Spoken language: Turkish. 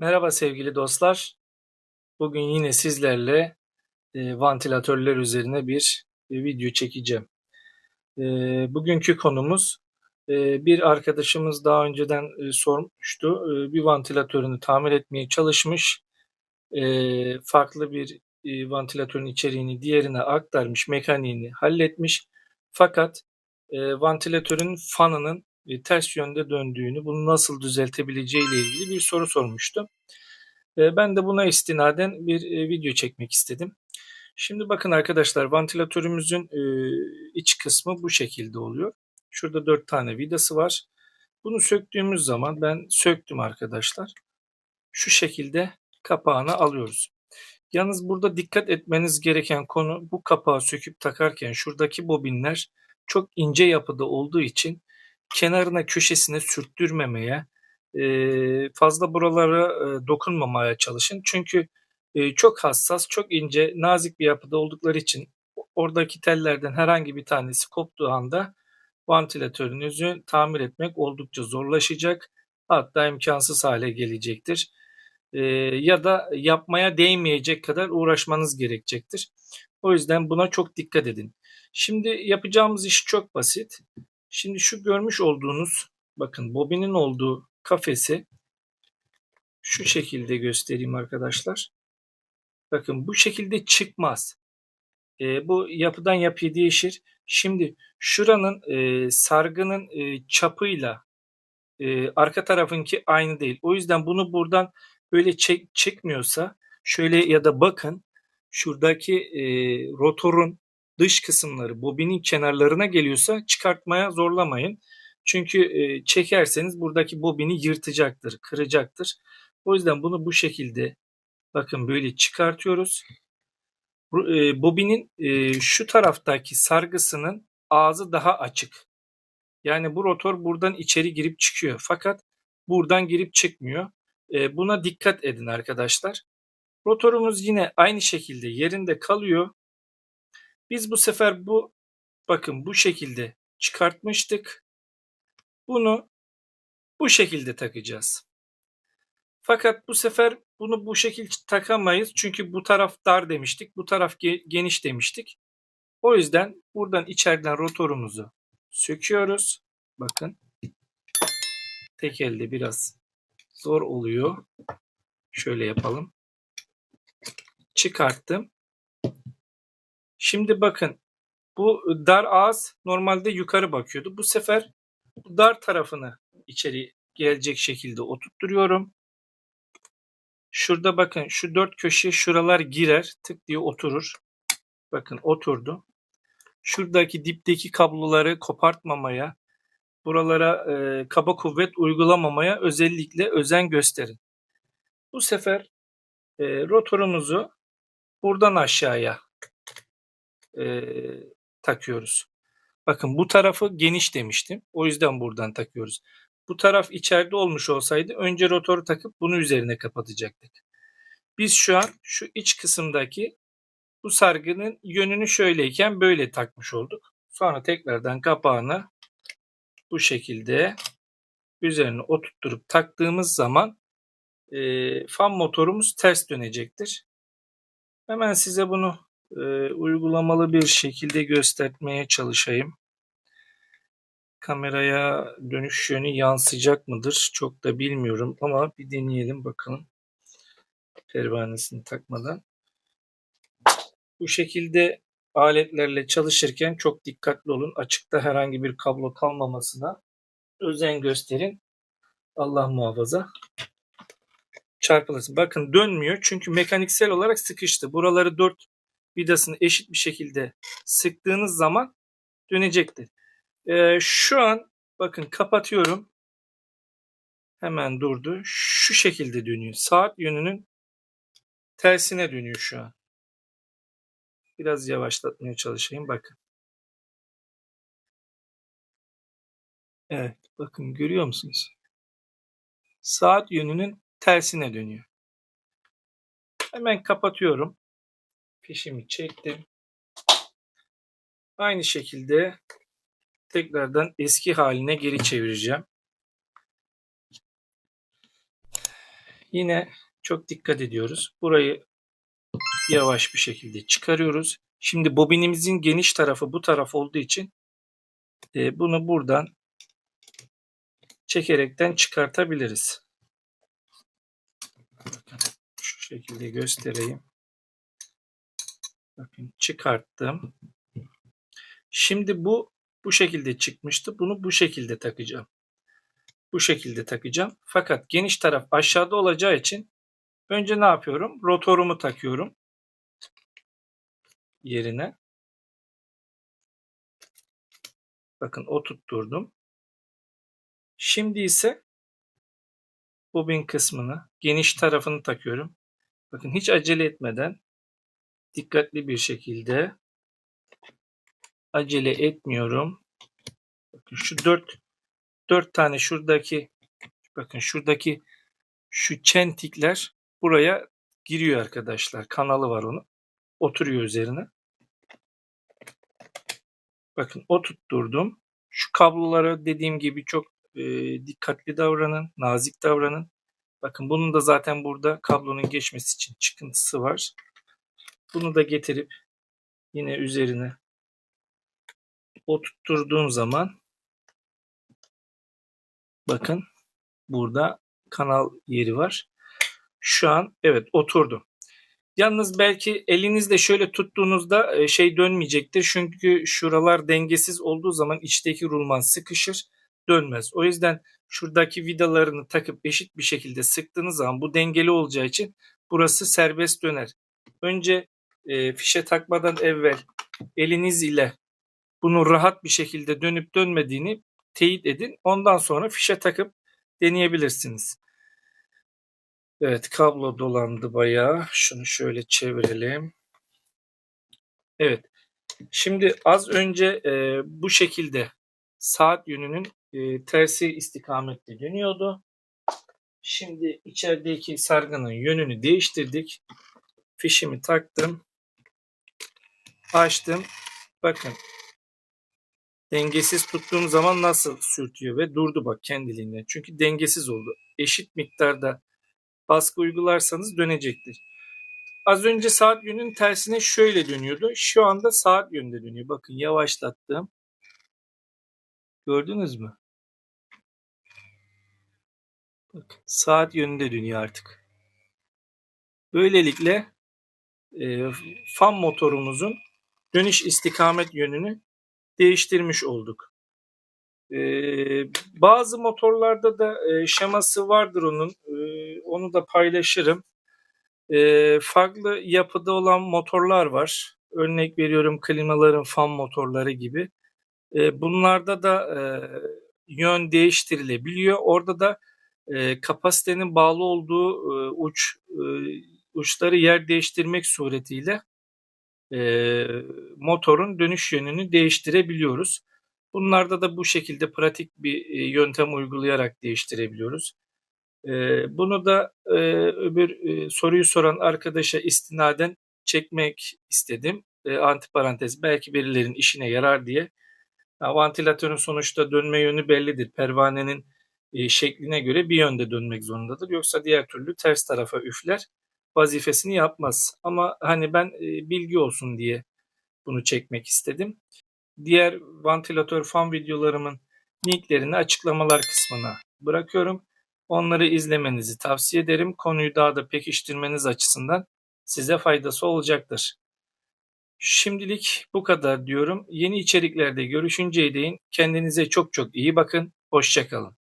Merhaba sevgili dostlar. Bugün yine sizlerle e, vantilatörler üzerine bir e, video çekeceğim. E, bugünkü konumuz e, bir arkadaşımız daha önceden e, sormuştu. E, bir vantilatörünü tamir etmeye çalışmış. E, farklı bir e, vantilatörün içeriğini diğerine aktarmış, mekaniğini halletmiş. Fakat e, vantilatörün fanının e, ters yönde döndüğünü, bunu nasıl düzeltebileceği ile ilgili bir soru sormuştu. E, ben de buna istinaden bir e, video çekmek istedim. Şimdi bakın arkadaşlar vantilatörümüzün iç kısmı bu şekilde oluyor. Şurada 4 tane vidası var. Bunu söktüğümüz zaman ben söktüm arkadaşlar. Şu şekilde kapağını alıyoruz. Yalnız burada dikkat etmeniz gereken konu bu kapağı söküp takarken şuradaki bobinler çok ince yapıda olduğu için kenarına köşesine sürttürmemeye, fazla buralara dokunmamaya çalışın. Çünkü çok hassas, çok ince, nazik bir yapıda oldukları için oradaki tellerden herhangi bir tanesi koptuğu anda vantilatörünüzü tamir etmek oldukça zorlaşacak. Hatta imkansız hale gelecektir. Ya da yapmaya değmeyecek kadar uğraşmanız gerekecektir. O yüzden buna çok dikkat edin. Şimdi yapacağımız iş çok basit. Şimdi şu görmüş olduğunuz bakın bobinin olduğu kafesi şu şekilde göstereyim arkadaşlar. Bakın bu şekilde çıkmaz. E, bu yapıdan yapıya değişir. Şimdi şuranın e, sargının e, çapıyla e, arka tarafınki aynı değil. O yüzden bunu buradan böyle çek, çekmiyorsa şöyle ya da bakın şuradaki e, rotorun dış kısımları bobinin kenarlarına geliyorsa çıkartmaya zorlamayın. Çünkü e, çekerseniz buradaki bobini yırtacaktır, kıracaktır. O yüzden bunu bu şekilde bakın böyle çıkartıyoruz. E, bobinin e, şu taraftaki sargısının ağzı daha açık. Yani bu rotor buradan içeri girip çıkıyor. Fakat buradan girip çıkmıyor. E, buna dikkat edin arkadaşlar. Rotorumuz yine aynı şekilde yerinde kalıyor. Biz bu sefer bu bakın bu şekilde çıkartmıştık. Bunu bu şekilde takacağız. Fakat bu sefer bunu bu şekilde takamayız. Çünkü bu taraf dar demiştik. Bu taraf geniş demiştik. O yüzden buradan içeriden rotorumuzu söküyoruz. Bakın. Tek elde biraz zor oluyor. Şöyle yapalım. Çıkarttım. Şimdi bakın bu dar ağız normalde yukarı bakıyordu. Bu sefer dar tarafını içeri gelecek şekilde oturtturuyorum. Şurada bakın şu dört köşe şuralar girer tık diye oturur. Bakın oturdu. Şuradaki dipteki kabloları kopartmamaya, buralara e, kaba kuvvet uygulamamaya özellikle özen gösterin. Bu sefer e, rotorumuzu buradan aşağıya e, takıyoruz. Bakın bu tarafı geniş demiştim. O yüzden buradan takıyoruz. Bu taraf içeride olmuş olsaydı önce rotoru takıp bunu üzerine kapatacaktık. Biz şu an şu iç kısımdaki bu sargının yönünü şöyleyken böyle takmış olduk. Sonra tekrardan kapağını bu şekilde üzerine oturtturup taktığımız zaman e, fan motorumuz ters dönecektir. Hemen size bunu e, uygulamalı bir şekilde göstermeye çalışayım. Kameraya dönüş yönü yansıyacak mıdır? Çok da bilmiyorum ama bir deneyelim bakalım. Pervanesini takmadan. Bu şekilde aletlerle çalışırken çok dikkatli olun. Açıkta herhangi bir kablo kalmamasına özen gösterin. Allah muhafaza çarpılırsın. Bakın dönmüyor çünkü mekaniksel olarak sıkıştı. Buraları dört vidasını eşit bir şekilde sıktığınız zaman dönecektir. Ee, şu an bakın kapatıyorum. Hemen durdu. Şu şekilde dönüyor. Saat yönünün tersine dönüyor şu an. Biraz yavaşlatmaya çalışayım. Bakın. Evet. Bakın görüyor musunuz? Saat yönünün tersine dönüyor. Hemen kapatıyorum. Fişimi çektim. Aynı şekilde tekrardan eski haline geri çevireceğim. Yine çok dikkat ediyoruz. Burayı yavaş bir şekilde çıkarıyoruz. Şimdi bobinimizin geniş tarafı bu taraf olduğu için e, bunu buradan çekerekten çıkartabiliriz. Şu şekilde göstereyim. Bakın çıkarttım. Şimdi bu bu şekilde çıkmıştı. Bunu bu şekilde takacağım. Bu şekilde takacağım. Fakat geniş taraf aşağıda olacağı için önce ne yapıyorum? Rotorumu takıyorum yerine. Bakın o tutturdum. Şimdi ise bobin kısmını geniş tarafını takıyorum. Bakın hiç acele etmeden dikkatli bir şekilde acele etmiyorum. Bakın şu dört dört tane şuradaki bakın şuradaki şu çentikler buraya giriyor arkadaşlar. Kanalı var onun. Oturuyor üzerine. Bakın o tutturdum. Şu kablolara dediğim gibi çok e, dikkatli davranın, nazik davranın. Bakın bunun da zaten burada kablonun geçmesi için çıkıntısı var. Bunu da getirip yine üzerine oturtturduğum zaman bakın burada kanal yeri var. Şu an evet oturdu. Yalnız belki elinizle şöyle tuttuğunuzda e, şey dönmeyecektir. Çünkü şuralar dengesiz olduğu zaman içteki rulman sıkışır, dönmez. O yüzden şuradaki vidalarını takıp eşit bir şekilde sıktığınız zaman bu dengeli olacağı için burası serbest döner. Önce e, fişe takmadan evvel eliniz ile bunu rahat bir şekilde dönüp dönmediğini teyit edin. Ondan sonra fişe takıp deneyebilirsiniz. Evet kablo dolandı bayağı. Şunu şöyle çevirelim. Evet. Şimdi az önce e, bu şekilde saat yönünün e, tersi istikamette dönüyordu. Şimdi içerideki sargının yönünü değiştirdik. Fişimi taktım. Açtım. Bakın. Dengesiz tuttuğum zaman nasıl sürtüyor ve durdu bak kendiliğinden. Çünkü dengesiz oldu. Eşit miktarda baskı uygularsanız dönecektir. Az önce saat yönünün tersine şöyle dönüyordu. Şu anda saat yönünde dönüyor. Bakın yavaşlattım. Gördünüz mü? Bakın saat yönünde dönüyor artık. Böylelikle e, fan motorumuzun dönüş istikamet yönünü değiştirmiş olduk. Ee, bazı motorlarda da e, şeması vardır onun. Ee, onu da paylaşırım. Ee, farklı yapıda olan motorlar var. Örnek veriyorum klimaların fan motorları gibi. Ee, bunlarda da e, yön değiştirilebiliyor. Orada da e, kapasitenin bağlı olduğu e, uç e, uçları yer değiştirmek suretiyle e, motorun dönüş yönünü değiştirebiliyoruz. Bunlarda da bu şekilde pratik bir e, yöntem uygulayarak değiştirebiliyoruz. E, bunu da e, öbür soruyu soran arkadaşa istinaden çekmek istedim. Antiparantez belki birilerin işine yarar diye. Vantilatörün sonuçta dönme yönü bellidir. Pervanenin şekline göre bir yönde dönmek zorundadır. Yoksa diğer türlü ters tarafa üfler vazifesini yapmaz. Ama hani ben bilgi olsun diye bunu çekmek istedim. Diğer vantilatör fan videolarımın linklerini açıklamalar kısmına bırakıyorum. Onları izlemenizi tavsiye ederim. Konuyu daha da pekiştirmeniz açısından size faydası olacaktır. Şimdilik bu kadar diyorum. Yeni içeriklerde görüşünceye değin kendinize çok çok iyi bakın. Hoşçakalın.